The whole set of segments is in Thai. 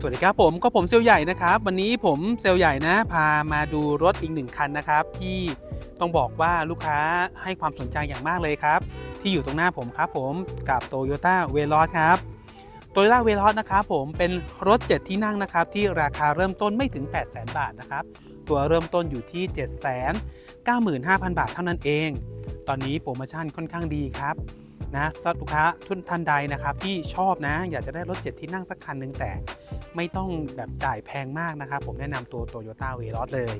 สวัสดีครับผมก็ผมเซลใหญ่นะครับ วันนี้ผมเซลใหญ่นะ พามาดูรถอีกหนึ่งคันนะครับ ที่ต้องบอกว่าลูกค้าให้ความสนใจอย่างมากเลยครับ ที่อยู่ตรงหน้าผมครับผมกับ Toyota v e l o s ครับ Toyota v e l o s นะครับผมเป็นรถ 7 ที่นั่งนะครับ ที่ราคาเริ่มต้นไม่ถึง 8 0 0 0 0 0 บาทนะครับ ตัวเริ่มต้นอยู่ที่ 7 9 5 0 0 0 บาทเท่านั้นเอง ตอนนี้โปรโมชั่นค่อนข้างดีครับ นะสำหรับลูกค้าทุนท่านใดนะครับที่ชอบนะ อยากจะได้รถ 7 ที่นั่งสักคันหนึ่งแต่ไม่ต้องแบบจ่ายแพงมากนะครับ ผมแนะนำตัว Toyota v e l o s เลย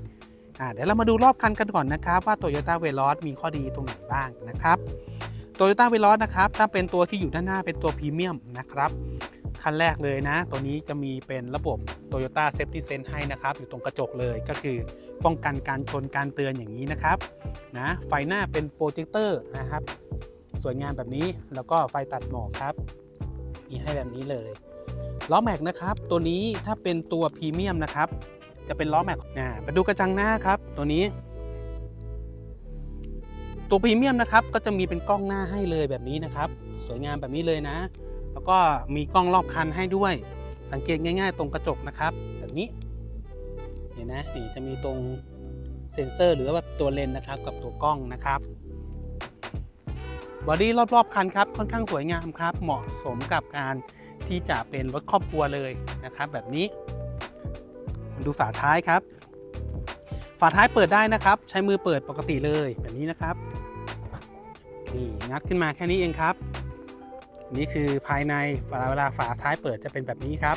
อ่าเดี๋ยวเรามาดูรอบคันกันก่อนนะครับว่า Toyota v e l o s มีข้อดีตรงไหนบ้างนะครับ Toyota v e l o s นะครับถ้าเป็นตัวที่อยู่ด้านหน้าเป็นตัวพรีเมียมนะครับคันแรกเลยนะ ตัวนี้จะมีเป็นระบบ Toyota Safety Sense ให้นะครับ อยู่ตรงกระจกเลยก็คือป้องกันการชนการเตือนอย่างนี้นะครับนะไฟหน้าเป็นโปรเจคเตอร์นะครับ สวยงามแบบนี้แล้วก็ไฟตัดหมอกครับมีให้แบบนี้เลยล้อแม็กนะครับ ตัวนี้ถ้าเป็นตัวพรีเมียมนะครับ จะเป็นล้อแม็กอ่าไปดูกระจังหน้าครับ ตัวนี้ ตัวพรีเมียมนะครับ ก็จะมีเป็นกล้องหน้าให้เลยแบบนี้นะครับ สวยงามแบบนี้เลยนะ แล้วก็มีกล้องรอบคันให้ด้วย สังเกตง่าย ๆ ตรงกระจกนะครับ แบบนี้เห็นนะนี่จะมีตรงเซ็นเซอร์หรือว่าตัวเลนนะครับ กับตัวกล้องนะครับ บอดี้รอบๆคันครับค่อนข้างสวยงามครับ เหมาะสมกับการที่จะเป็นรถครอบครัวเลยนะครับ แบบนี้ ดูฝาท้ายครับ ฝาท้ายเปิดได้นะครับ ใช้มือเปิดปกติเลยแบบนี้นะครับนี่งัดขึ้นมาแค่นี้เองครับ นี่คือภายในเวลาเวลาฝาท้ายเปิดจะเป็นแบบนี้ครับ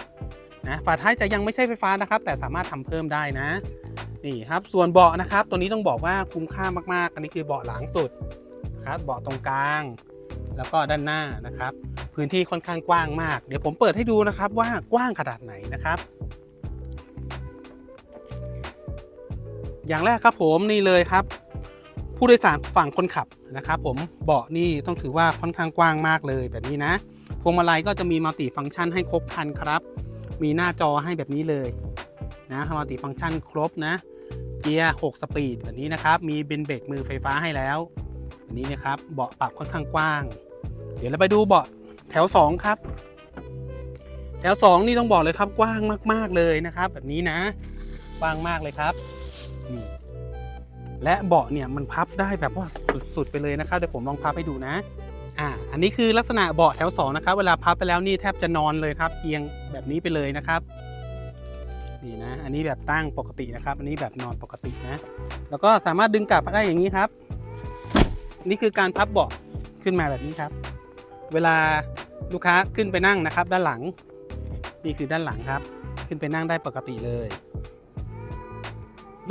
นะฝาท้ายจะยังไม่ใช่ไฟฟ้านะครับ แต่สามารถทำเพิ่มได้นะนี่ครับ ส่วนเบาะนะครับ ตัวนี้ต้องบอกว่าคุ้มค่ามากๆ อันนี้คือเบาะหลังสุด ครับ เบาะตรงกลาง แล้วก็ด้านหน้านะครับ พื้นที่ค่อนข้างกว้างมาก เดี๋ยวผมเปิดให้ดูนะครับว่ากว้างขนาดไหนนะครับ อย่างแรกครับผมนี่เลยครับ ผู้โดยสารฝั่งคนขับนะครับ ผมเบาะนี่ต้องถือว่าค่อนข้างกว้างมากเลยแบบนี้นะพวงมาลัยก็จะมีมัลติฟังก์ชันให้ครบครันครับ มีหน้าจอให้แบบนี้เลยนะมัลติฟังก์ชันครบนะ เกียร์ 6 สปีดแบบนี้นะครับ มีเบนเบรกมือไฟฟ้าให้แล้ว แบบนี้นะครับเบาะปรับค่อนข้างกว้าง เดี๋ยวเราไปดูเบาะแถว 2 ครับ แถว 2 นี่ต้องบอกเลยครับกว้างมาก ๆเลยนะครับ แบบนี้นะกว้างมากเลยครับนี่และเบาะเนี่ยมันพับได้แบบว่าสุดๆไปเลยนะครับเดี๋ยวผมลองพับให้ดูนะอ่าอันนี้คือลักษณะเบาะแถว2นะครับเวลาพับไปแล้วนี่แทบจะนอนเลยครับเอียงแบบนี้ไปเลยนะครับนี่นะ อันนี้แบบตั้งปกตินะครับ อันนี้แบบนอนปกตินะ แล้วก็สามารถดึงกลับได้อย่างนี้ครับ นี่คือการพับเบาะขึ้นมาแบบนี้ครับ เวลาลูกค้าขึ้นไปนั่งนะครับ ด้านหลัง นี่คือด้านหลังครับ ขึ้นไปนั่งได้ปกติเลย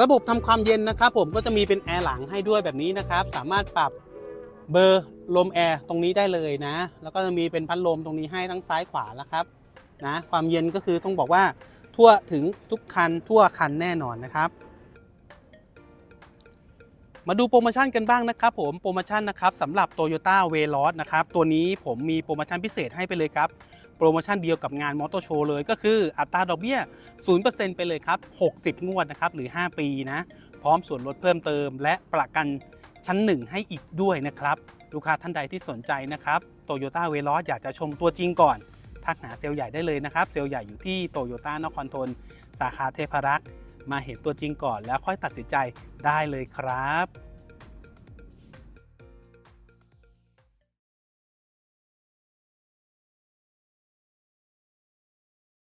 ระบบทำความเย็นนะครับผมก็จะมีเป็นแอร์หลังให้ด้วยแบบนี้นะครับ สามารถปรับเบอร์ลมแอร์ตรงนี้ได้เลยนะ แล้วก็จะมีเป็นพัดลมตรงนี้ให้ทั้งซ้ายขวาแล้วครับนะความเย็นก็คือต้องบอกว่าทั่วถึงทุกคันทั่วคันแน่นอนนะครับ มาดูโปรโมชั่นกันบ้างนะครับผมโปรโมชั่นนะครับสำหรับ Toyota v e l o s นะครับตัวนี้ผมมีโปรโมชั่นพิเศษให้ไปเลยครับโปรโมชั่นเดียวกับงานมอเตอร์โชว์เลยก็คืออัตราดอกเบี้ย 0%ไปเลยครับ 60 งวดนะครับหรือ 5 ปีนะ พร้อมส่วนลดเพิ่มเติม และประกันชั้น 1 ให้อีกด้วยนะครับ ลูกค้าท่านใดที่สนใจนะครับ Toyota v e l o s อยากจะชมตัวจริงก่อน ทักหาเซลล์ใหญ่ได้เลยนะครับ เซลล์ใหญ่อยู่ที่โตโยต้านครทนสาขาเทพรักษ์ มาเห็นตัวจริงก่อนแล้วค่อยตัดสินใจได้เลยครับ